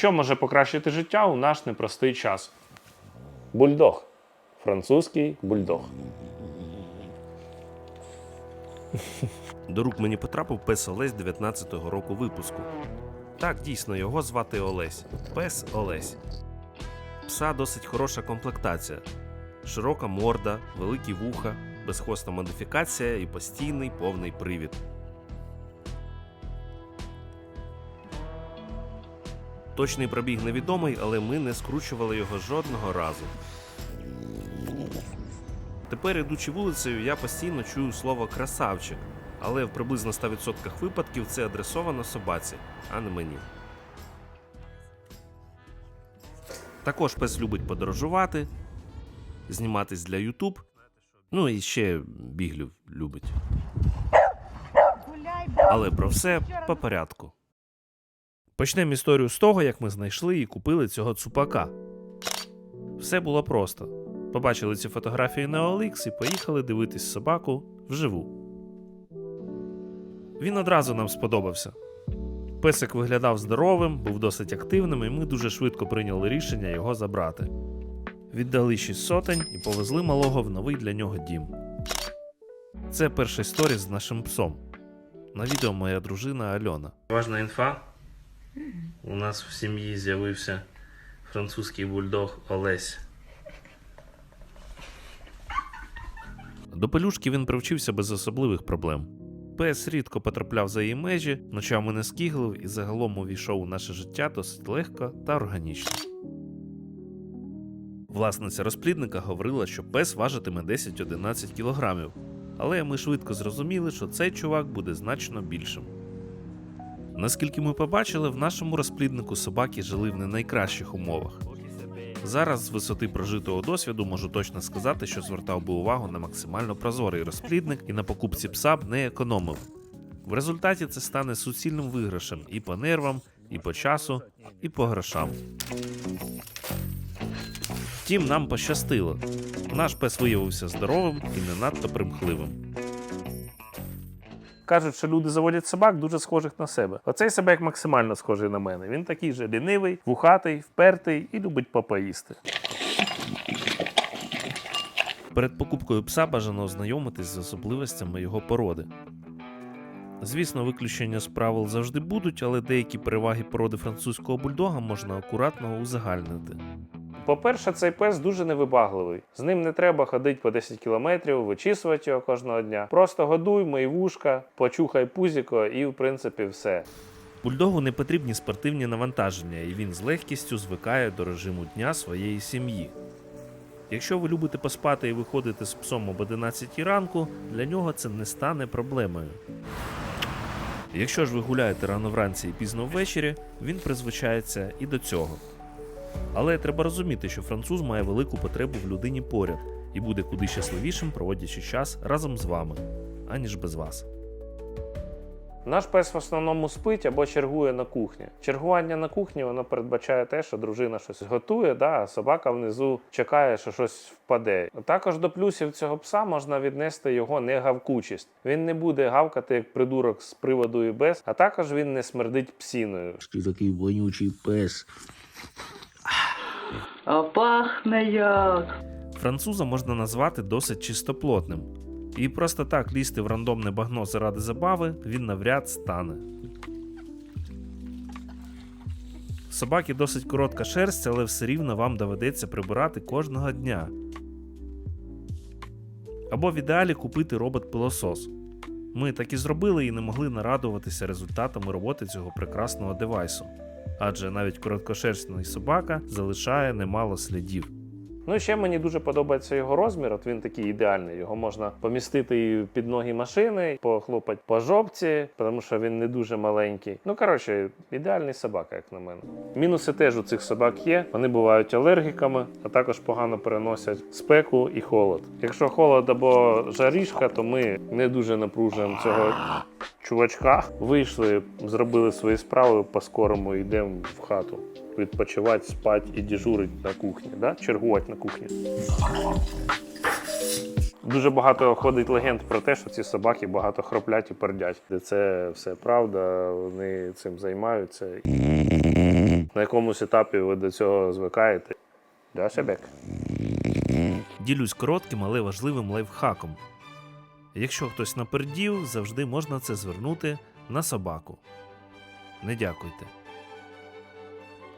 що може покращити життя у наш непростий час. Бульдог. Французький бульдог. До рук мені потрапив пес Олесь 19-го року випуску. Так, дійсно, його звати Олесь. Пес Олесь. Пса досить хороша комплектація. Широка морда, великі вуха, безхвоста модифікація і постійний повний привід. Точний пробіг невідомий, але ми не скручували його жодного разу. Тепер, ідучи вулицею, я постійно чую слово красавчик, але в приблизно 100% випадків це адресовано собаці, а не мені. Також пес любить подорожувати, зніматись для YouTube. Ну і ще біглів любить. Але про все по порядку. Почнемо історію з того, як ми знайшли і купили цього цупака. Все було просто. Побачили ці фотографії на OLX і поїхали дивитись собаку вживу. Він одразу нам сподобався. Песик виглядав здоровим, був досить активним, і ми дуже швидко прийняли рішення його забрати. Віддали 6 сотень і повезли малого в новий для нього дім. Це перший сторіс з нашим псом. На відео моя дружина Альона. Важна інфа. У нас в сім'ї з'явився французький бульдог Олесь. До пелюшки він привчився без особливих проблем. Пес рідко потрапляв за її межі, ночами не скиглив і загалом увійшов у наше життя досить легко та органічно. Власниця розплідника говорила, що пес важитиме 10-11 кілограмів, але ми швидко зрозуміли, що цей чувак буде значно більшим. Наскільки ми побачили, в нашому розпліднику собаки жили в не найкращих умовах. Зараз з висоти прожитого досвіду можу точно сказати, що звертав би увагу на максимально прозорий розплідник і на покупці пса б не економив. В результаті це стане суцільним виграшем і по нервам, і по часу, і по грошам. Втім, нам пощастило. Наш пес виявився здоровим і не надто примхливим. Кажуть, що люди заводять собак дуже схожих на себе. Оцей собак максимально схожий на мене. Він такий же лінивий, вухатий, впертий і любить попоїсти. Перед покупкою пса бажано ознайомитись з особливостями його породи. Звісно, виключення з правил завжди будуть, але деякі переваги породи французького бульдога можна акуратно узагальнити. По-перше, цей пес дуже невибагливий. З ним не треба ходити по 10 кілометрів, вичісувати його кожного дня. Просто годуй, мий вушка, почухай пузіко і, в принципі, все. Бульдогу не потрібні спортивні навантаження, і він з легкістю звикає до режиму дня своєї сім'ї. Якщо ви любите поспати і виходите з псом об 11 ранку, для нього це не стане проблемою. Якщо ж ви гуляєте рано вранці і пізно ввечері, він призвичається і до цього. Але треба розуміти, що француз має велику потребу в людині поряд і буде куди щасливішим, проводячи час разом з вами, аніж без вас. Наш пес в основному спить або чергує на кухні. Чергування на кухні воно передбачає те, що дружина щось готує, да, а собака внизу чекає, що щось впаде. Також до плюсів цього пса можна віднести його негавкучість. Він не буде гавкати як придурок з приводу і без, а також він не смердить псіною. Ти такий вонючий пес. Пахне як. Француза можна назвати досить чистоплотним. І просто так лізти в рандомне багно заради забави він навряд стане. Собаки досить коротка шерсть, але все рівно вам доведеться прибирати кожного дня. Або в ідеалі купити робот-пилосос. Ми так і зробили і не могли нарадуватися результатами роботи цього прекрасного девайсу. Адже навіть короткошерстний собака залишає немало слідів. Ну і ще мені дуже подобається його розмір. От він такий ідеальний. Його можна помістити і під ноги машини, похлопати по жопці, тому що він не дуже маленький. Ну коротше, ідеальний собака, як на мене. Мінуси теж у цих собак є. Вони бувають алергіками, а також погано переносять спеку і холод. Якщо холод або жарішка, то ми не дуже напружуємо цього чувачка. Вийшли, зробили свої справи по-скорому, йдемо в хату. Відпочивати, спати і дежурить на кухні, да? чергувати на кухні. Дуже багато ходить легенд про те, що ці собаки багато хроплять і пердять. Це все правда, вони цим займаються. На якомусь етапі ви до цього звикаєте. Да, Шебек? Ділюсь коротким, але важливим лайфхаком. Якщо хтось напердів, завжди можна це звернути на собаку. Не дякуйте.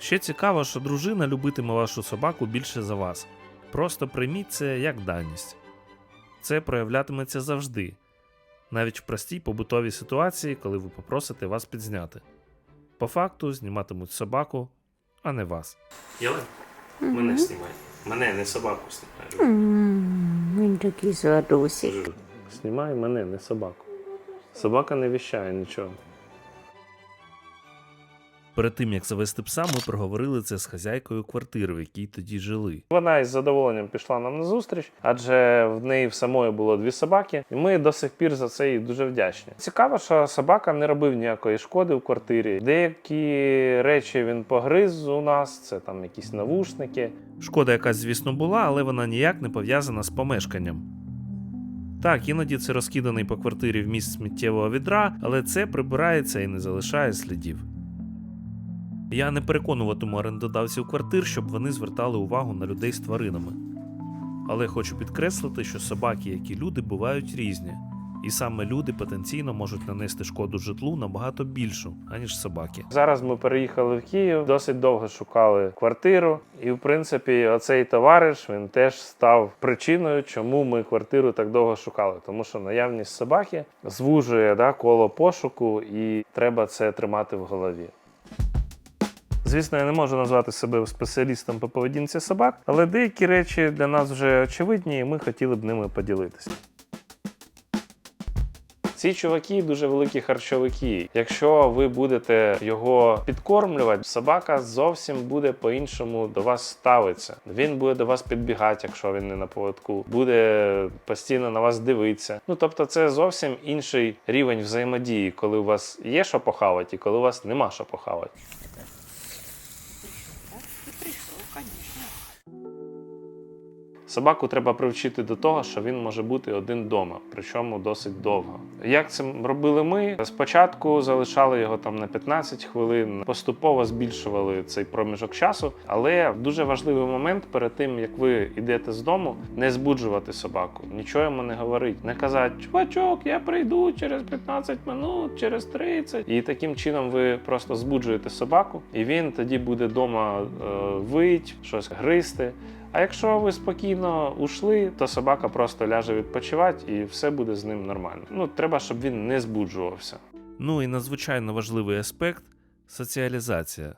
Ще цікаво, що дружина любитиме вашу собаку більше за вас. Просто прийміть це як даність. Це проявлятиметься завжди, навіть в простій побутовій ситуації, коли ви попросите вас підзняти. По факту зніматимуть собаку, а не вас. Єлен, мене знімай. Мене не собаку знімай. Він такий зладусик. Знімай мене, не собаку. Собака не віщає нічого. Перед тим як завести пса, ми проговорили це з хазяйкою квартири, в якій тоді жили. Вона із задоволенням пішла нам на зустріч, адже в неї в самої було дві собаки, і ми до сих пір за це їй дуже вдячні. Цікаво, що собака не робив ніякої шкоди в квартирі. Деякі речі він погриз у нас, це там якісь навушники. Шкода якась, звісно, була, але вона ніяк не пов'язана з помешканням. Так, іноді це розкиданий по квартирі вміст сміттєвого відра, але це прибирається і не залишає слідів. Я не переконуватиму орендодавців квартир, щоб вони звертали увагу на людей з тваринами. Але хочу підкреслити, що собаки, як і люди, бувають різні, і саме люди потенційно можуть нанести шкоду житлу набагато більшу, аніж собаки. Зараз ми переїхали в Київ, досить довго шукали квартиру, і в принципі, оцей товариш він теж став причиною, чому ми квартиру так довго шукали. Тому що наявність собаки звужує да, коло пошуку, і треба це тримати в голові. Звісно, я не можу назвати себе спеціалістом по поведінці собак, але деякі речі для нас вже очевидні, і ми хотіли б ними поділитися. Ці чуваки дуже великі харчовики. Якщо ви будете його підкормлювати, собака зовсім буде по-іншому до вас ставитися. Він буде до вас підбігати, якщо він не на поводку, буде постійно на вас дивитися. Ну тобто, це зовсім інший рівень взаємодії, коли у вас є що похавати, і коли у вас нема що похавати. Собаку треба привчити до того, що він може бути один вдома, причому досить довго. Як це робили ми? Спочатку залишали його там на 15 хвилин, поступово збільшували цей проміжок часу. Але дуже важливий момент перед тим, як ви йдете з дому, не збуджувати собаку, нічого йому не говорить, не казати чувачок, я прийду через 15 минут, через 30. І таким чином ви просто збуджуєте собаку, і він тоді буде вдома е, вить, щось гризти. А якщо ви спокійно ушли, то собака просто ляже відпочивати і все буде з ним нормально. Ну, треба, щоб він не збуджувався. Ну і надзвичайно важливий аспект соціалізація.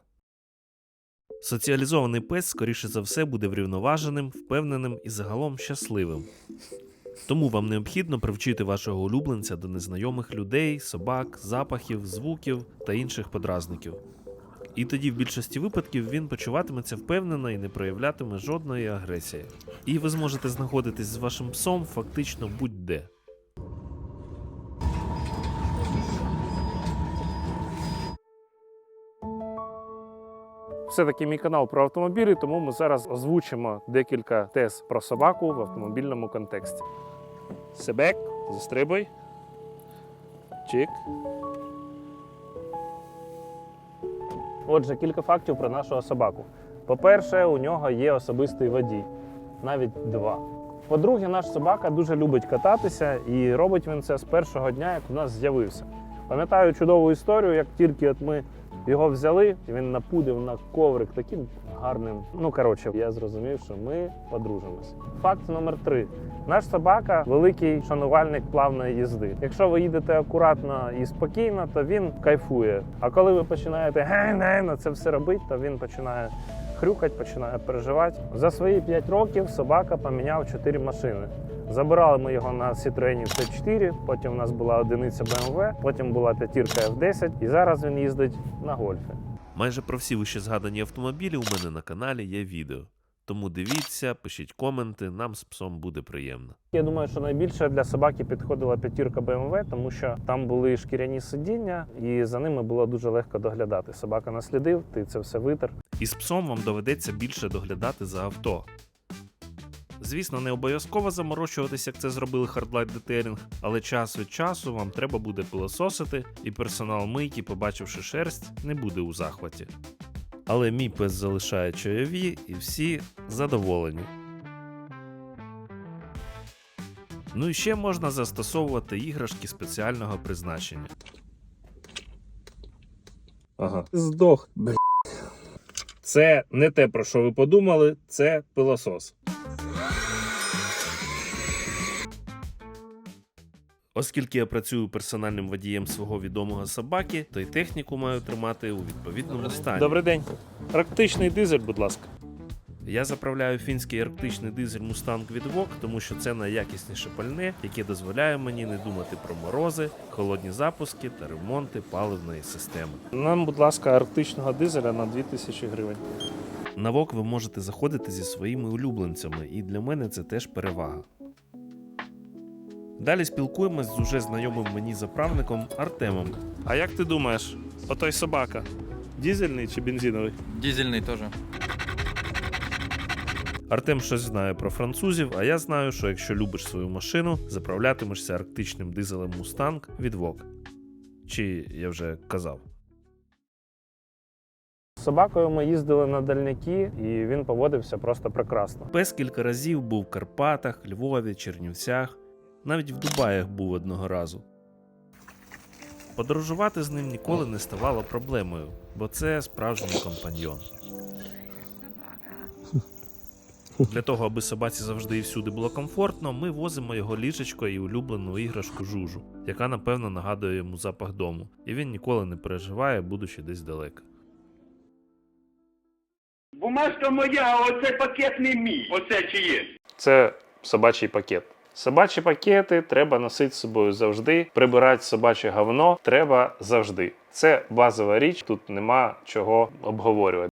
Соціалізований пес, скоріше за все, буде врівноваженим, впевненим і загалом щасливим. Тому вам необхідно привчити вашого улюбленця до незнайомих людей, собак, запахів, звуків та інших подразників. І тоді в більшості випадків він почуватиметься впевнено і не проявлятиме жодної агресії. І ви зможете знаходитись з вашим псом фактично будь-де. Все-таки мій канал про автомобілі, тому ми зараз озвучимо декілька тез про собаку в автомобільному контексті. Себек, застрибуй. Чик. Отже, кілька фактів про нашого собаку. По-перше, у нього є особистий водій, навіть два. По-друге, наш собака дуже любить кататися і робить він це з першого дня, як у нас з'явився. Пам'ятаю чудову історію, як тільки от ми його взяли, він напудив на коврик таким гарним. Ну коротше, я зрозумів, що ми подружимося. Факт номер три: наш собака великий шанувальник плавної їзди. Якщо ви їдете акуратно і спокійно, то він кайфує. А коли ви починаєте ген це все робити, то він починає хрюкать, починає переживати. За свої 5 років собака поміняв 4 машини. Забирали ми його на Citroen C4, потім у нас була одиниця BMW, потім була п'ятірка F10, і зараз він їздить на гольфі. Майже про всі вище згадані автомобілі у мене на каналі є відео. Тому дивіться, пишіть коменти, нам з псом буде приємно. Я думаю, що найбільше для собаки підходила п'ятірка BMW, тому що там були шкіряні сидіння, і за ними було дуже легко доглядати. Собака наслідив, ти це все витер. І з псом вам доведеться більше доглядати за авто. Звісно, не обов'язково заморочуватися, як це зробили Hardlight Detailing, але час від часу вам треба буде пилососити, і персонал мийки, побачивши шерсть, не буде у захваті. Але мій пес залишає чайові і всі задоволені. Ну і ще можна застосовувати іграшки спеціального призначення. Ага. Здох. Це не те, про що ви подумали, це пилосос. Оскільки я працюю персональним водієм свого відомого собаки, то й техніку маю тримати у відповідному стані. Добрий день. Практичний дизель, будь ласка. Я заправляю фінський арктичний дизель Mustang від VOG, тому що це найякісніше пальне, яке дозволяє мені не думати про морози, холодні запуски та ремонти паливної системи. Нам, будь ласка, арктичного дизеля на 2000 гривень. На VOG ви можете заходити зі своїми улюбленцями, і для мене це теж перевага. Далі спілкуємось з уже знайомим мені заправником Артемом. А як ти думаєш, отой собака? Дізельний чи бензиновий? Дизельный тоже. Артем щось знає про французів, а я знаю, що якщо любиш свою машину, заправлятимешся арктичним дизелем Mustang від VOG. Чи я вже казав. З собакою ми їздили на дальняки, і він поводився просто прекрасно. Пес кілька разів був в Карпатах, Львові, Чернівцях, навіть в Дубаях був одного разу. Подорожувати з ним ніколи не ставало проблемою, бо це справжній компаньйон. Для того, аби собаці завжди і всюди було комфортно, ми возимо його ліжечко і улюблену іграшку жужу, яка напевно нагадує йому запах дому, і він ніколи не переживає, будучи десь далеко. Бумажка моя, а оцей пакет не мій. Оце чи є? Це собачий пакет. Собачі пакети треба носити з собою завжди. Прибирати собаче говно треба завжди. Це базова річ, тут нема чого обговорювати.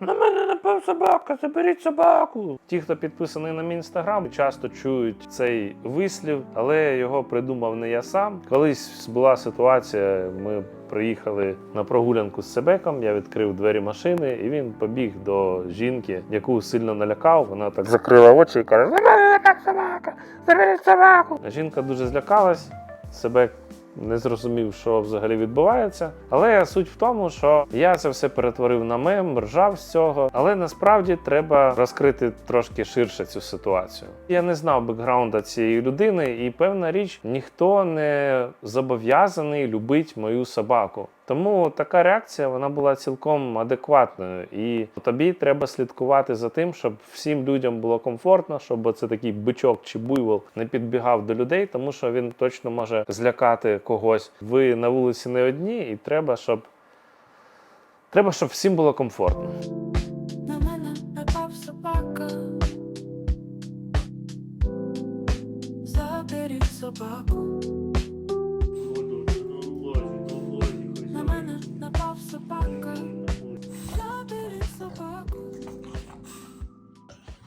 На мене напав собака, заберіть собаку. Ті, хто підписаний на мій інстаграм, часто чують цей вислів, але його придумав не я сам. Колись була ситуація, ми приїхали на прогулянку з Себеком, я відкрив двері машини, і він побіг до жінки, яку сильно налякав. Вона так закрила очі і каже: «На мене напав собака! Заберіть собаку! Жінка дуже злякалась. Себек не зрозумів, що взагалі відбувається. Але суть в тому, що я це все перетворив на мем, ржав з цього. Але насправді треба розкрити трошки ширше цю ситуацію. Я не знав бекграунда цієї людини, і певна річ, ніхто не зобов'язаний любити мою собаку. Тому така реакція вона була цілком адекватною, і тобі треба слідкувати за тим, щоб всім людям було комфортно, щоб це такий бичок чи буйвол не підбігав до людей, тому що він точно може злякати когось. Ви на вулиці не одні, і треба, щоб треба, щоб всім було комфортно. На мене напав собака. Заберіть собаку.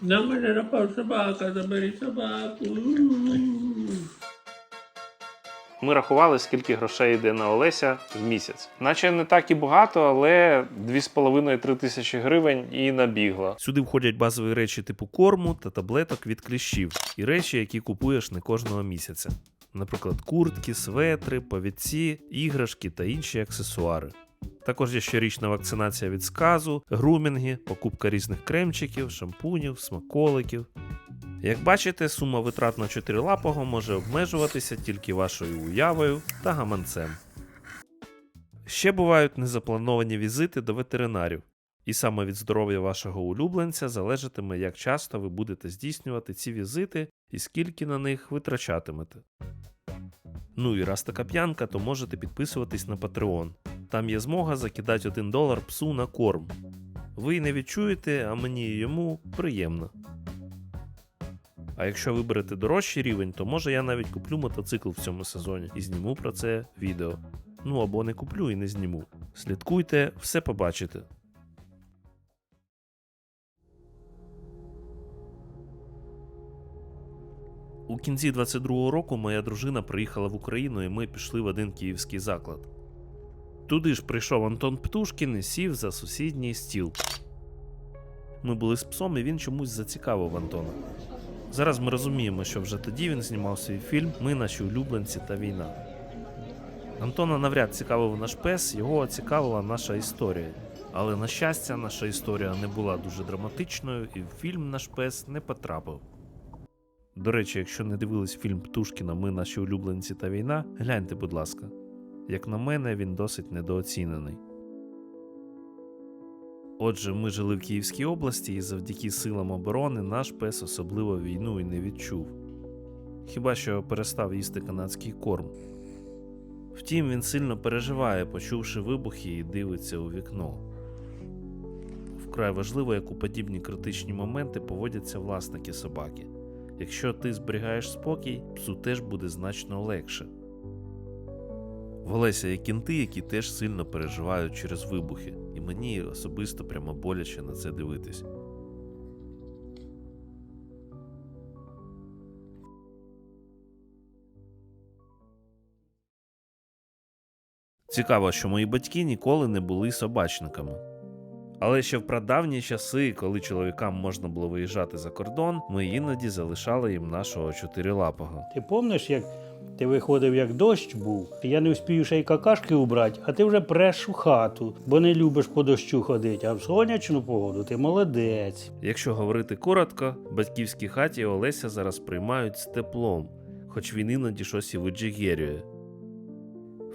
Мене напав собака, заберіть собаку. Ми рахували, скільки грошей йде на Олеся в місяць. Наче не так і багато, але 2,5-3 тисячі гривень і набігло. Сюди входять базові речі типу корму та таблеток від кліщів, і речі, які купуєш не кожного місяця. Наприклад, куртки, светри, повідці, іграшки та інші аксесуари. Також є щорічна вакцинація від сказу, грумінги, покупка різних кремчиків, шампунів, смаколиків. Як бачите, сума витрат на чотирилапого може обмежуватися тільки вашою уявою та гаманцем. Ще бувають незаплановані візити до ветеринарів, і саме від здоров'я вашого улюбленця залежатиме, як часто ви будете здійснювати ці візити і скільки на них витрачатимете. Ну і раз така п'янка, то можете підписуватись на Patreon. Там є змога закидати 1 долар псу на корм. Ви не відчуєте, а мені і йому приємно. А якщо виберете дорожчий рівень, то може я навіть куплю мотоцикл в цьому сезоні і зніму про це відео. Ну або не куплю і не зніму. Слідкуйте, все побачите. У кінці 22-го року моя дружина приїхала в Україну і ми пішли в один київський заклад. Туди ж прийшов Антон Птушкін і сів за сусідній стіл. Ми були з псом, і він чомусь зацікавив Антона. Зараз ми розуміємо, що вже тоді він знімав свій фільм Ми наші улюбленці та війна. Антона навряд цікавив наш пес, його цікавила наша історія. Але на щастя, наша історія не була дуже драматичною, і в фільм наш пес не потрапив. До речі, якщо не дивились фільм Птушкіна Ми наші улюбленці та війна, гляньте, будь ласка. Як на мене, він досить недооцінений. Отже, ми жили в Київській області, і завдяки силам оборони наш пес особливо війну і не відчув. Хіба що перестав їсти канадський корм. Втім, він сильно переживає, почувши вибухи і дивиться у вікно. Вкрай важливо, як у подібні критичні моменти поводяться власники собаки. Якщо ти зберігаєш спокій, псу теж буде значно легше. В Олеся є кінти, які теж сильно переживають через вибухи, і мені особисто прямо боляче на це дивитись. Цікаво, що мої батьки ніколи не були собачниками. Але ще в прадавні часи, коли чоловікам можна було виїжджати за кордон, ми іноді залишали їм нашого чотирилапого. Ти пам'ятаєш, як ти виходив, як дощ був, я не вспію ще й какашки убрати, а ти вже преш у хату, бо не любиш по дощу ходити, а в сонячну погоду ти молодець. Якщо говорити коротко, в батьківській хаті Олеся зараз приймають з теплом, хоч він іноді щось і виджигерює.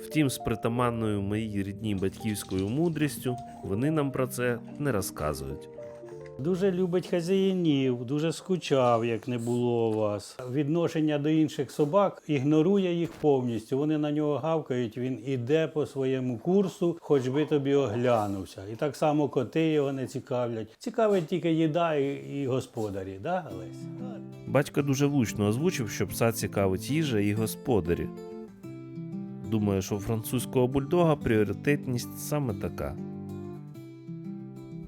Втім, з притаманною моїй рідній батьківською мудрістю вони нам про це не розказують. Дуже любить хазяїнів, дуже скучав, як не було у вас. Відношення до інших собак ігнорує їх повністю. Вони на нього гавкають, він іде по своєму курсу, хоч би тобі оглянувся. І так само коти його не цікавлять. Цікавить тільки їда і, і господарі, да, Олесь? Батько дуже влучно озвучив, що пса цікавить їжа і господарі. Думаю, що у французького бульдога пріоритетність саме така.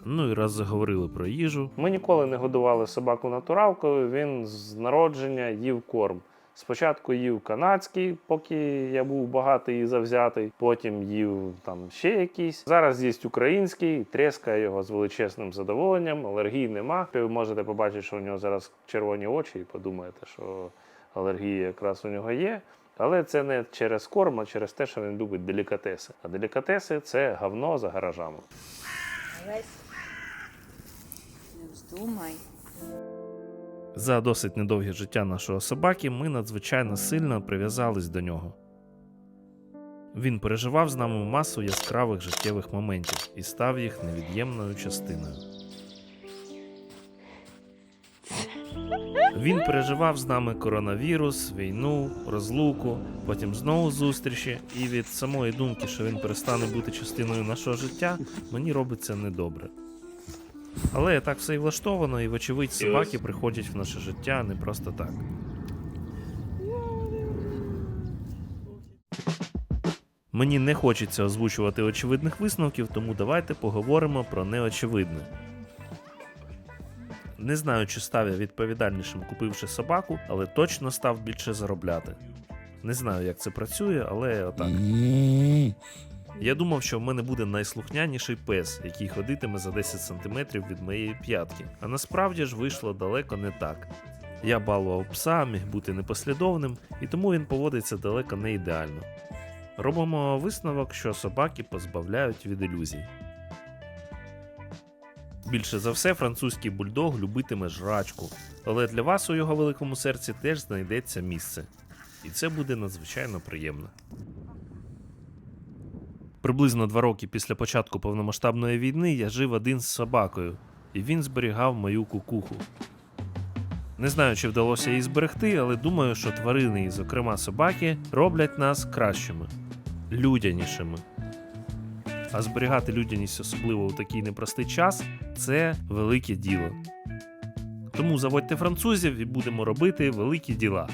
Ну і раз заговорили про їжу, Ми ніколи не годували собаку натуралкою, він з народження їв корм. Спочатку їв канадський, поки я був багатий і завзятий, потім їв там ще якийсь. Зараз їсть український, трескає його з величезним задоволенням, алергії нема. Ви можете побачити, що у нього зараз червоні очі, і подумаєте, що алергія якраз у нього є. Але це не через корм, а через те, що він любить делікатеси. А делікатеси це говно за гаражами. Не вздумай. За досить недовге життя нашого собаки ми надзвичайно сильно прив'язались до нього. Він переживав з нами масу яскравих життєвих моментів і став їх невід'ємною частиною. Він переживав з нами коронавірус, війну, розлуку, потім знову зустрічі, і від самої думки, що він перестане бути частиною нашого життя, мені робиться недобре. Але так все і влаштовано, і вочевидь собаки приходять в наше життя не просто так. Мені не хочеться озвучувати очевидних висновків, тому давайте поговоримо про неочевидне. Не знаю, чи став я відповідальнішим, купивши собаку, але точно став більше заробляти. Не знаю, як це працює, але отак. Я думав, що в мене буде найслухняніший пес, який ходитиме за 10 сантиметрів від моєї п'ятки. А насправді ж вийшло далеко не так. Я балував пса, міг бути непослідовним, і тому він поводиться далеко не ідеально. Робимо висновок, що собаки позбавляють від ілюзій. Більше за все, французький бульдог любитиме жрачку, але для вас у його великому серці теж знайдеться місце. І це буде надзвичайно приємно. Приблизно два роки після початку повномасштабної війни я жив один з собакою, і він зберігав мою кукуху. Не знаю, чи вдалося її зберегти, але думаю, що тварини, і зокрема собаки, роблять нас кращими, людянішими. А зберігати людяність, особливо у такий непростий час, це велике діло. Тому заводьте французів і будемо робити великі діла.